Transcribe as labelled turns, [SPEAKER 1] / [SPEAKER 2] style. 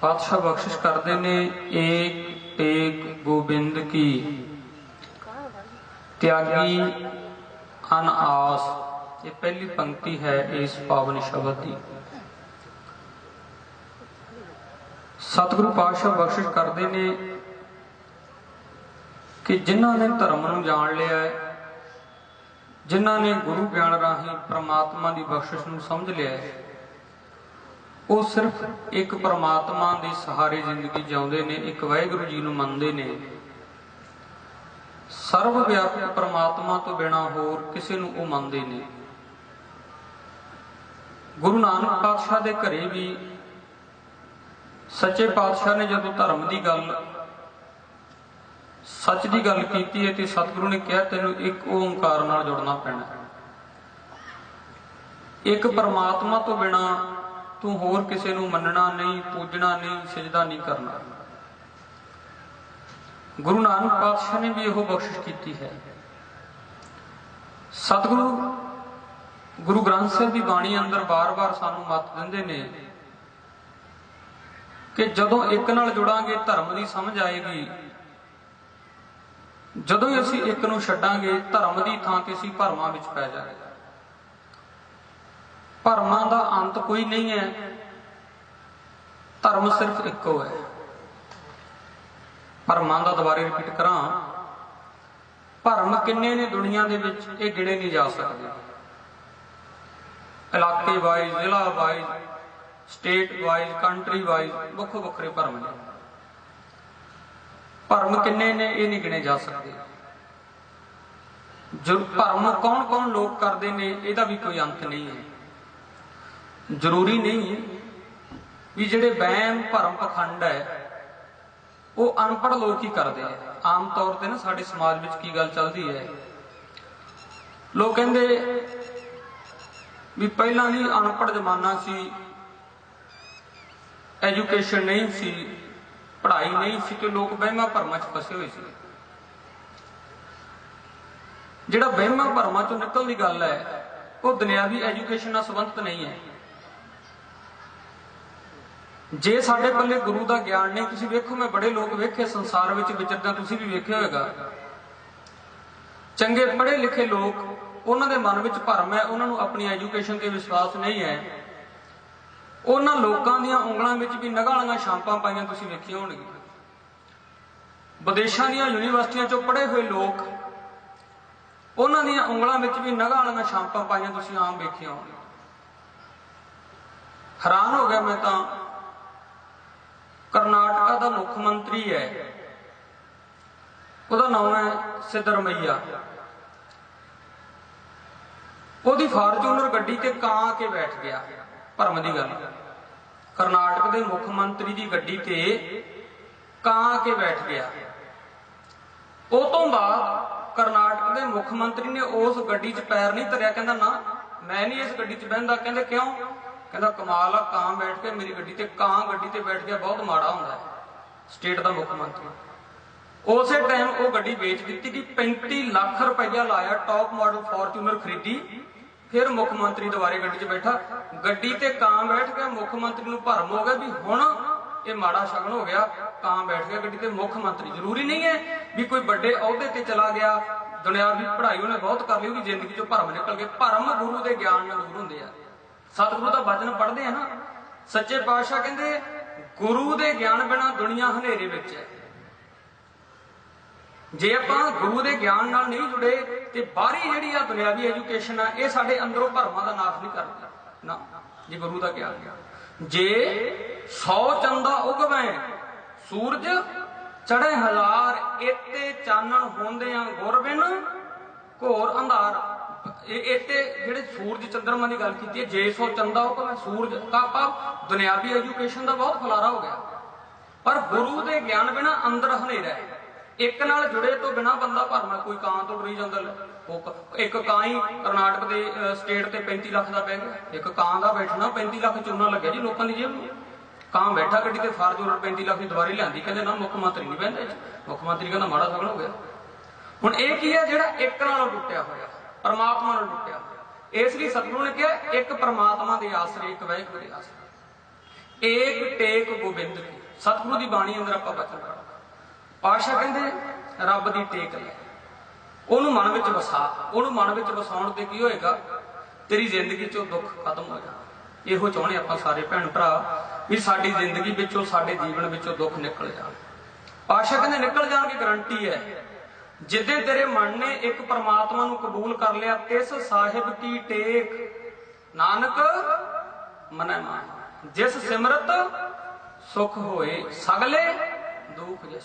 [SPEAKER 1] ਪਾਤਸ਼ਾਹ ਬਖਸ਼ਿਸ਼ ਕਰਦੇ ਨੇ, ਏਕ ਏਕ ਗੋਬਿੰਦ ਕੀ। ਤਿਆਗੀ ਅਨ ਆਸ ਇਹ ਪਹਿਲੀ ਪੰਕਤੀ ਹੈ ਇਸ ਪਾਵਨ ਸ਼ਬਦ ਦੀ। ਸਤਿਗੁਰੂ ਪਾਤਸ਼ਾਹ ਬਖਸ਼ਿਸ਼ ਕਰਦੇ ਨੇ ਕਿ ਜਿਨ੍ਹਾਂ ਨੇ ਧਰਮ ਨੂੰ ਜਾਣ ਲਿਆ ਹੈ, ਜਿਨ੍ਹਾਂ ਨੇ ਗੁਰੂ ਗਿਆਨ ਰਾਹੀਂ ਪ੍ਰਮਾਤਮਾ ਦੀ ਬਖਸ਼ਿਸ਼ ਨੂੰ ਸਮਝ ਲਿਆ ਹੈ ਉਹ ਸਿਰਫ ਇੱਕ ਪਰਮਾਤਮਾ ਦੇ ਸਹਾਰੇ ਜ਼ਿੰਦਗੀ ਜਿਉਂਦੇ ਨੇ, ਇੱਕ ਵਾਹਿਗੁਰੂ ਜੀ ਨੂੰ ਮੰਨਦੇ ਨੇ। ਸਰਵ ਵਿਆਪਕ ਪਰਮਾਤਮਾ ਤੋਂ ਬਿਨਾ ਹੋਰ ਕਿਸੇ ਨੂੰ ਉਹ ਮੰਨਦੇ ਨੇ। ਗੁਰੂ ਨਾਨਕ ਪਾਤਸ਼ਾਹ ਦੇ ਘਰੇ ਵੀ ਸੱਚੇ ਪਾਤਸ਼ਾਹ ਨੇ ਜਦੋਂ ਧਰਮ ਦੀ ਗੱਲ, ਸੱਚ ਦੀ ਗੱਲ ਕੀਤੀ ਹੈ ਤੇ ਸਤਿਗੁਰੂ ਨੇ ਕਿਹਾ, ਤੈਨੂੰ ਇੱਕ ਓੰਕਾਰ ਨਾਲ ਜੁੜਨਾ ਪੈਣਾ ਇੱਕ ਪਰਮਾਤਮਾ ਤੋਂ ਬਿਨਾ ਤੂੰ ਹੋਰ ਕਿਸੇ ਨੂੰ ਮੰਨਣਾ ਨਹੀਂ, ਪੂਜਣਾ ਨਹੀਂ, ਸਜਦਾ ਨਹੀਂ ਕਰਨਾ। ਗੁਰੂ ਨਾਨਕ ਪਾਤਸ਼ਾਹ ਨੇ ਵੀ ਇਹੋ ਬਖਸ਼ਿਸ਼ ਕੀਤੀ ਹੈ। ਸਤਿਗੁਰੂ ਗੁਰੂ ਗ੍ਰੰਥ ਸਾਹਿਬ ਦੀ ਬਾਣੀ ਅੰਦਰ ਵਾਰ ਵਾਰ ਸਾਨੂੰ ਮਤ ਦਿੰਦੇ ਨੇ ਕਿ ਜਦੋਂ ਇੱਕ ਨਾਲ ਜੁੜਾਂਗੇ, ਧਰਮ ਦੀ ਸਮਝ ਆਏਗੀ। ਜਦੋਂ ਹੀ ਅਸੀਂ ਇੱਕ ਨੂੰ ਛੱਡਾਂਗੇ, ਧਰਮ ਦੀ ਥਾਂ ਤੇ ਅਸੀਂ ਭਰਮਾਂ ਵਿੱਚ ਪੈ ਜਾਵਾਂਗੇ। ਭਰਮਾਂ ਦਾ ਅੰਤ ਕੋਈ ਨਹੀਂ ਹੈ। ਧਰਮ ਸਿਰਫ ਇੱਕੋ ਹੈ। ਭਰਮਾਂ ਦਾ ਦੁਬਾਰੇ ਰਿਪੀਟ ਕਰਾਂ ਭਰਮ ਕਿੰਨੇ ਨੇ ਦੁਨੀਆ ਦੇ ਵਿੱਚ, ਇਹ ਗਿਣੇ ਨਹੀਂ ਜਾ ਸਕਦੇ। ਇਲਾਕੇ ਵਾਈਜ਼ ਜ਼ਿਲ੍ਹਾ wise state wise country wise ਵੱਖੋ ਵੱਖਰੇ ਭਰਮ ਨੇ। ਭਰਮ ਕਿੰਨੇ ਨੇ, ਇਹ ਨਹੀਂ ਗਿਣੇ ਜਾ ਸਕਦੇ। ਜੋ ਭਰਮ ਕੌਣ ਕੌਣ ਲੋਕ ਕਰਦੇ ਨੇ, ਇਹਦਾ ਵੀ ਕੋਈ ਅੰਤ ਨਹੀਂ ਹੈ। ਜ਼ਰੂਰੀ ਨਹੀਂ ਵੀ ਜਿਹੜੇ ਵਹਿਮ ਭਰਮ ਪਖੰਡ ਹੈ, ਉਹ ਅਨਪੜ੍ਹ ਲੋਕ ਹੀ ਕਰਦੇ ਆ। ਆਮ ਤੌਰ ਤੇ ਨਾ ਸਾਡੇ ਸਮਾਜ ਵਿੱਚ ਕੀ ਗੱਲ ਚੱਲਦੀ ਹੈ? ਲੋਕ ਕਹਿੰਦੇ ਵੀ ਪਹਿਲਾਂ ਨਹੀਂ ਅਨਪੜ੍ਹ ਜ਼ਮਾਨਾ ਸੀ ਐਜੂਕੇਸ਼ਨ ਨਹੀਂ ਸੀ, ਪੜ੍ਹਾਈ ਨਹੀਂ ਸੀ ਤੇ ਲੋਕ ਵਹਿਮਾਂ ਭਰਮਾਂ 'ਚ ਫਸੇ ਹੋਏ ਸੀ। ਜਿਹੜਾ ਵਹਿਮਾਂ ਭਰਮਾਂ 'ਚੋਂ ਨਿਕਲਣ ਦੀ ਗੱਲ ਹੈ, ਉਹ ਦੁਨਿਆਵੀ ਐਜੂਕੇਸ਼ਨ ਨਾਲ ਸੰਬੰਧਿਤ ਨਹੀਂ ਹੈ। ਜੇ ਸਾਡੇ ਪੱਲੇ ਗੁਰੂ ਦਾ ਗਿਆਨ ਨਹੀਂ, ਤੁਸੀਂ ਵੇਖੋ, ਮੈਂ ਬੜੇ ਲੋਕ ਵੇਖੇ, ਸੰਸਾਰ ਵਿੱਚ ਵਿਚਰਦਾ ਤੁਸੀਂ ਵੀ ਵੇਖਿਆ ਹੋਵੇਗਾ ਚੰਗੇ ਪੜ੍ਹੇ ਲਿਖੇ ਲੋਕ, ਉਹਨਾਂ ਦੇ ਮਨ ਵਿੱਚ ਭਰਮ ਹੈ, ਉਹਨਾਂ ਨੂੰ ਆਪਣੀ ਐਜੂਕੇਸ਼ਨ ਤੇ ਵਿਸ਼ਵਾਸ ਨਹੀਂ ਹੈ। ਉਹਨਾਂ ਲੋਕਾਂ ਦੀਆਂ ਉਂਗਲਾਂ ਵਿੱਚ ਵੀ ਨਗਾਲੀਆਂ ਛਾਂਪਾਂ ਪਾਈਆਂ ਤੁਸੀਂ ਵੇਖੀਆਂ ਹੋਣਗੀਆਂ। ਵਿਦੇਸ਼ਾਂ ਦੀਆਂ ਯੂਨੀਵਰਸਿਟੀਆਂ ਚੋਂ ਪੜ੍ਹੇ ਹੋਏ ਲੋਕ, ਉਹਨਾਂ ਦੀਆਂ ਉਂਗਲਾਂ ਵਿੱਚ ਵੀ ਨਗਾਲੀਆਂ ਛਾਂਪਾਂ ਪਾਈਆਂ ਤੁਸੀਂ ਆਮ ਵੇਖੀਆਂ ਹੋਣਗੀਆਂ। ਹੈਰਾਨ ਹੋ ਗਿਆ ਮੈਂ ਤਾਂ ਕਰਨਾਟਕਾ ਦਾ ਮੁੱਖ ਮੰਤਰੀ ਹੈ। ਉਹਦਾ ਨਾਮ ਹੈ ਸਿੱਧਰਮਈਆ ਉਹਦੀ ਫਾਰਚੂਨਰ ਗੱਡੀ ਤੇ ਕਾਂ ਕੇ ਬੈਠ ਗਿਆ, ਭਰਮ ਦੀ ਗੱਲ। ਕਰਨਾਟਕ ਦੇ ਮੁੱਖ ਮੰਤਰੀ ਦੀ ਗੱਡੀ ਤੇ ਕਾਂ ਕੇ ਬੈਠ ਗਿਆ। ਉਹ ਤੋਂ ਬਾਅਦ ਕਰਨਾਟਕ ਦੇ ਮੁੱਖ ਮੰਤਰੀ ਨੇ ਉਸ ਗੱਡੀ 'ਚ ਪੈਰ ਨਹੀਂ ਧਰਿਆ, ਕਹਿੰਦਾ ਨਾ, ਮੈਂ ਨਹੀਂ ਇਸ ਗੱਡੀ 'ਚ ਬਹਿੰਦਾ। ਕਹਿੰਦੇ ਕਿਉਂ? ਕਹਿੰਦਾ ਕਮਾਲ ਆ ਕਾਂ ਬੈਠ ਕੇ ਮੇਰੀ ਗੱਡੀ ਤੇ, ਕਾਂ ਗੱਡੀ ਤੇ ਬੈਠ ਗਿਆ ਬਹੁਤ ਮਾੜਾ ਹੁੰਦਾ ਹੈ। ਸਟੇਟ ਦਾ ਮੁੱਖ ਮੰਤਰੀ। ਉਸੇ ਟਾਈਮ ਉਹ ਗੱਡੀ ਵੇਚ ਦਿੱਤੀ ਕਿ 35 ਲੱਖ ਰੁਪਈਆ ਲਾਇਆ ਟੌਪ ਮਾਡਲ ਫੋਰਚੂਨਰ ਖਰੀਦੀ। ਫਿਰ ਮੁੱਖ ਮੰਤਰੀ ਦੁਬਾਰੇ ਗੱਡੀ 'ਚ ਬੈਠਾ। ਗੱਡੀ ਤੇ ਕਾਂ ਬੈਠ ਗਿਆ ਮੁੱਖ ਮੰਤਰੀ ਨੂੰ ਭਰਮ ਹੋ ਗਿਆ ਵੀ ਹੁਣ ਇਹ ਮਾੜਾ ਸ਼ਗਨ ਹੋ ਗਿਆ। ਕਾਂ ਬੈਠ ਗਿਆ ਗੱਡੀ ਤੇ ਮੁੱਖ ਮੰਤਰੀ ਜ਼ਰੂਰੀ ਨਹੀਂ ਹੈ ਵੀ ਕੋਈ ਵੱਡੇ ਅਹੁਦੇ ਤੇ ਚਲਾ ਗਿਆ। ਦੁਨਿਆਵੀ ਪੜ੍ਹਾਈ ਉਹਨੇ ਬਹੁਤ ਕਰ ਲਈ ਉਹਦੀ ਜ਼ਿੰਦਗੀ 'ਚੋਂ ਭਰਮ ਨਿਕਲ ਗਏ। ਭਰਮ ਗੁਰੂ ਦੇ ਗਿਆਨ ਨਾਲ ਦੂਰ ਹੁੰਦੇ ਆ। ਸਤਿਗੁਰੂ ਦਾ ਬਚਨ ਪੜ੍ਹਦੇ ਆ ਨਾ, ਸੱਚੇ ਪਾਤਸ਼ਾਹ ਕਹਿੰਦੇ, ਗੁਰੂ ਦੇ ਗਿਆਨ ਬਿਨਾ ਦੁਨੀਆ ਹਨੇਰੇ ਵਿੱਚ ਹੈ। ਜੇ ਆਪਾਂ ਗੁਰੂ ਦੇ ਗਿਆਨ ਨਾਲ ਨਹੀਂ ਜੁੜੇ, ਤੇ ਬਾਹਰੀ ਜਿਹੜੀ ਆ ਦੁਨਿਆਵੀ ਐਜੂਕੇਸ਼ਨ ਆ, ਇਹ ਸਾਡੇ ਅੰਦਰੋਂ ਭਰਮਾਂ ਦਾ ਨਾਸ਼ ਨਹੀਂ ਕਰਦੀ। ਨਾ, ਜੇ ਗੁਰੂ ਦਾ ਗਿਆਨ ਜੇ 100 ਚੰਦਾ ਉਗਵੇਂ, ਸੂਰਜ ਚੜੇ ਹਜ਼ਾਰ, ਇਤੇ ਚਾਨਣ ਹੁੰਦੇ ਆ ਗੁਰਬਿਨ, ਘੋਰ ਅੰਧਾਰ। ਇਹ ਇਤੇ ਜਿਹੜੇ ਸੂਰਜ ਚੰਦਰਮਾ ਦੀ ਗੱਲ ਕੀਤੀ ਹੈ, ਜੇ 100 ਚੰਦਾ ਉਗਵੇਂ ਸੂਰਜ ਤਾਂ ਆਪਾਂ ਦੁਨਿਆਵੀ ਐਜੂਕੇਸ਼ਨ ਦਾ ਬਹੁਤ ਖਲਾਰਾ ਹੋ ਗਿਆ। ਪਰ ਗੁਰੂ ਦੇ ਗਿਆਨ ਬਿਨਾ ਅੰਦਰ ਹਨੇਰਾ ਹੈ। ਇੱਕ ਨਾਲ ਜੁੜੇ ਤੋਂ ਬਿਨਾ ਬੰਦਾ ਭਰਨਾ, ਕੋਈ ਕਾਂ ਤੋਂ ਡਰੀ ਜਾਂਦਾ ਇੱਕ ਕਾਂ ਹੀ ਕਰਨਾਟਕ ਦੇ ਸਟੇਟ ਤੇ 35 ਲੱਖ ਦਾ ਪੈ ਗਿਆ ਇੱਕ ਕਾਂ ਦਾ ਬੈਠਣਾ 35 ਲੱਖ ਚੂਨਾ ਲੱਗਿਆ ਜੀ ਲੋਕਾਂ ਦੀ ਜੇਬ ਨੂੰ। ਕਾਂ ਬੈਠਾ ਗੱਡੀ ਤੇ ਫਾਰਚੂਨਰ 35 ਲੱਖ ਦੀ ਦੁਬਾਰੀ ਲਿਆਂਦੀ, ਕਹਿੰਦੇ ਨਾ ਮੁੱਖ ਮੰਤਰੀ ਨਹੀਂ ਬਹਿੰਦਾ ਇਹ ਮੁੱਖ ਮੰਤਰੀ ਕਹਿੰਦਾ ਮਾੜਾ ਸਗਲ ਹੋ ਗਿਆ। ਹੁਣ ਇਹ ਕੀ ਹੈ ਜਿਹੜਾ ਇੱਕ ਨਾਲ ਟੁੱਟਿਆ ਹੋਇਆ? ਪਰਮਾਤਮਾ ਨੂੰ ਲੁੱਟਿਆ। ਇਸ ਲਈ ਸਤਿਗੁਰੂ ਨੇ ਕਿਹਾ, ਇੱਕ ਪਰਮਾਤਮਾ ਦੇ ਆਸਰੇ ਇੱਕ ਵਾਹਿਗੁਰੂ ਦੇ ਆਸਰੇ। ਏਕ ਟੇਕ ਗੋਬਿੰਦ ਕੀ। ਸਤਿਗੁਰੂ ਦੀ ਬਾਣੀ ਅੰਦਰ ਆਪਾਂ ਬਚਨ ਪੜ੍ਹਦੇ ਪਾਸ਼ਾ ਕਹਿੰਦੇ, ਰੱਬ ਦੀ ਟੇਕ ਲੈ। ਉਹਨੂੰ ਮਨ ਵਿੱਚ ਵਸਾ। ਉਹਨੂੰ ਮਨ ਵਿੱਚ ਵਸਾਉਣ ਤੇ ਕੀ ਹੋਏਗਾ? ਤੇਰੀ ਜ਼ਿੰਦਗੀ ਚੋਂ ਦੁੱਖ ਖਤਮ ਹੋ ਜਾਣਾ। ਇਹੋ ਚਾਹੁੰਦੇ ਆਪਾਂ ਸਾਰੇ ਭੈਣ ਭਰਾ ਵੀ ਸਾਡੀ ਜ਼ਿੰਦਗੀ ਵਿੱਚੋਂ, ਸਾਡੇ ਜੀਵਨ ਵਿੱਚੋਂ ਦੁੱਖ ਨਿਕਲ ਜਾਣ। ਪਾਸ਼ਾ ਕਹਿੰਦੇ, ਨਿਕਲ ਜਾਣ ਦੀ ਗਾਰੰਟੀ ਹੈ। ਜਿੱਦੇ ਤੇਰੇ ਮਨ ਨੇ ਇੱਕ ਪਰਮਾਤਮਾ ਨੂੰ ਕਬੂਲ ਕਰ ਲਿਆ, ਤਿਸ ਸਾਹਿਬ ਕੀ ਟੇਕ। ਨਾਨਕ, ਮਨੈ ਮਾਨ। ਜਿਸ ਸਿਮਰਤ ਸੁਖ ਹੋਏ, ਸਗਲੇ ਦੁਖ ਜੇ